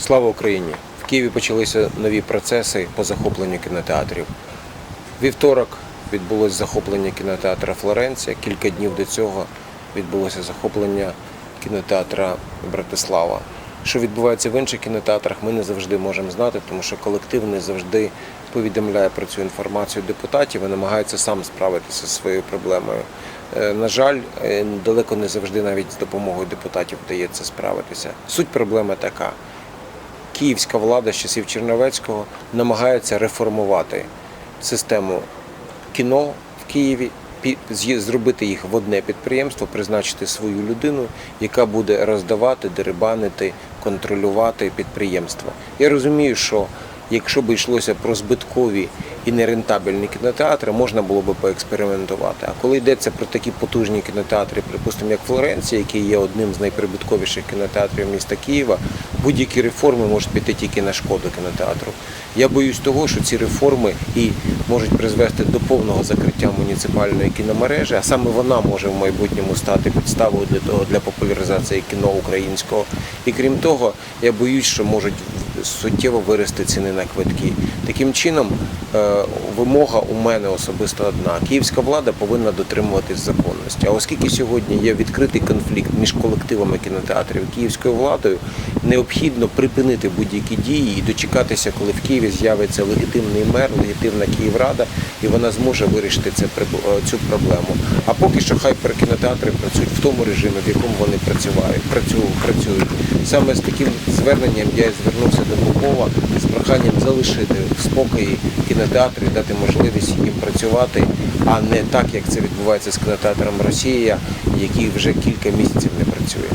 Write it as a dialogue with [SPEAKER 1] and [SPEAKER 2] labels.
[SPEAKER 1] Слава Україні! В Києві почалися нові процеси по захопленню кінотеатрів. Вівторок відбулось захоплення кінотеатра Флоренція. Кілька днів до цього відбулося захоплення кінотеатра Братислава. Що відбувається в інших кінотеатрах, ми не завжди можемо знати, тому що колектив не завжди повідомляє про цю інформацію депутатів і намагається сам справитися зі своєю проблемою. Е, На жаль, е, далеко не завжди навіть з допомогою депутатів вдається справитися. Суть проблеми така: київська влада з часів Черновецького намагається реформувати систему кіно в Києві, зробити їх в одне підприємство, призначити свою людину, яка буде роздавати, дерибанити, контролювати підприємство. Я розумію, що якщо б йшлося про збиткові і нерентабельні кінотеатри, можна було б поекспериментувати. А коли йдеться про такі потужні кінотеатри, припустимо, як Флоренція, який є одним з найприбутковіших кінотеатрів міста Києва, будь-які реформи можуть піти тільки на шкоду кінотеатру. Я боюсь того, що ці реформи і можуть призвести до повного закриття муніципальної кіномережі, а саме вона може в майбутньому стати підставою для того для популяризації кіно українського. І крім того, я боюсь, що можуть суттєво вирости ціни на квитки. Таким чином, е, вимога у мене особисто одна: київська влада повинна дотримуватись законності. А оскільки сьогодні є відкритий конфлікт між колективами кінотеатрів і київською владою, необхідно припинити будь-які дії і дочекатися, коли в Києві з'явиться легітимний мер, легітимна Київрада, і вона зможе вирішити це е, цю проблему. А поки що хай кінотеатри працюють в тому режимі, в якому вони працювають, працю- працюють. Саме з таким зверненням я звернувся до Попова з проханням залишити в спокої кінотеатри, дати можливість їм працювати, а не так, як це відбувається з кінотеатром Росія, який вже кілька місяців не працює.